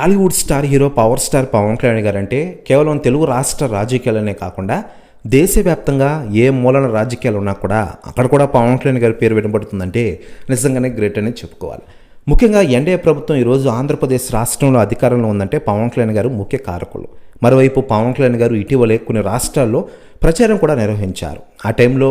Tollywood star hero power star Pawan Kalyan garu అంటే కేవలం తెలుగు రాష్ట్ర రాజకీయాలనే కాకుండా దేశవ్యాప్తంగా ఏ మూలన రాజకీయాలు ఉన్నా కూడా అక్కడ కూడా పవన్ కళ్యాణ్ గారి పేరు వినబడుతుందంటే నిజంగానే గ్రేట్ అనేది చెప్పుకోవాలి. ముఖ్యంగా ఎన్డీఏ ప్రభుత్వం ఈరోజు ఆంధ్రప్రదేశ్ రాష్ట్రంలో అధికారంలో ఉందంటే పవన్ కళ్యాణ్ గారు ముఖ్య కారకులు. మరోవైపు పవన్ కళ్యాణ్ గారు ఇటీవలే కొన్ని రాష్ట్రాల్లో ప్రచారం కూడా నిర్వహించారు. ఆ టైంలో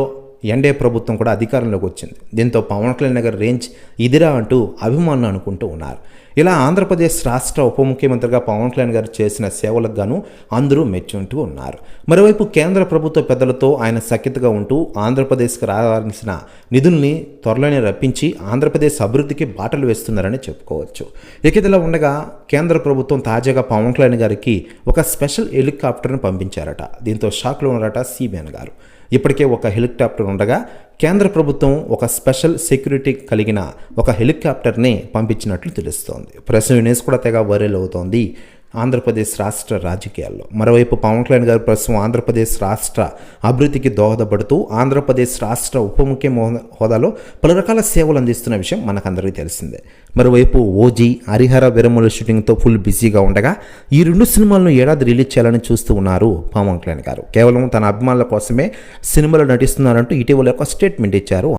ఎన్డీఏ ప్రభుత్వం కూడా అధికారంలోకి వచ్చింది. దీంతో పవన్ కళ్యాణ్ గారి రేంజ్ ఇదిరా అంటూ అభిమానులు అనుకుంటూ ఉన్నారు. ఇలా ఆంధ్రప్రదేశ్ రాష్ట్ర ఉప ముఖ్యమంత్రిగా పవన్ కళ్యాణ్ గారు చేసిన సేవలకు గాను అందరూ మెచ్చుంటూ ఉన్నారు. మరోవైపు కేంద్ర ప్రభుత్వ పెద్దలతో ఆయన సఖ్యతగా ఉంటూ ఆంధ్రప్రదేశ్కి రావాల్సిన నిధుల్ని త్వరలోనే రప్పించి ఆంధ్రప్రదేశ్ అభివృద్ధికి బాటలు వేస్తున్నారని చెప్పుకోవచ్చు. ఇక ఉండగా కేంద్ర ప్రభుత్వం తాజాగా పవన్ కళ్యాణ్ గారికి ఒక స్పెషల్ హెలికాప్టర్ను పంపించారట. దీంతో షాక్లో ఉన్నారట సిబిఎన్ గారు. ఇప్పటికే ఒక హెలికాప్టర్ ఉండగా కేంద్ర ప్రభుత్వం ఒక స్పెషల్ సెక్యూరిటీ కలిగిన ఒక హెలికాప్టర్ని పంపించినట్లు తెలుస్తోంది. ప్రెస్ యూనిస్ కూడా తెగ వైరల్ అవుతోంది. ఆంధ్రప్రదేశ్ రాష్ట్ర రాజకీయాల్లో. మరోవైపు పవన్ కళ్యాణ్ గారు ప్రస్తుతం ఆంధ్రప్రదేశ్ రాష్ట్ర అభివృద్ధికి దోహదపడుతూ ఆంధ్రప్రదేశ్ రాష్ట్ర ఉప ముఖ్య హోదాలో పలు రకాల సేవలు అందిస్తున్న విషయం మనకందరికీ తెలిసిందే. మరోవైపు ఓజీ హరిహర విరమల షూటింగ్తో ఫుల్ బిజీగా ఉండగా ఈ రెండు సినిమాలను ఏడాది రిలీజ్ చేయాలని చూస్తూ ఉన్నారు పవన్ కళ్యాణ్ గారు. కేవలం తన అభిమానుల కోసమే సినిమాలో నటిస్తున్నారంటూ ఇటీవల ఒక స్టేట్మెంట్ ఇచ్చారు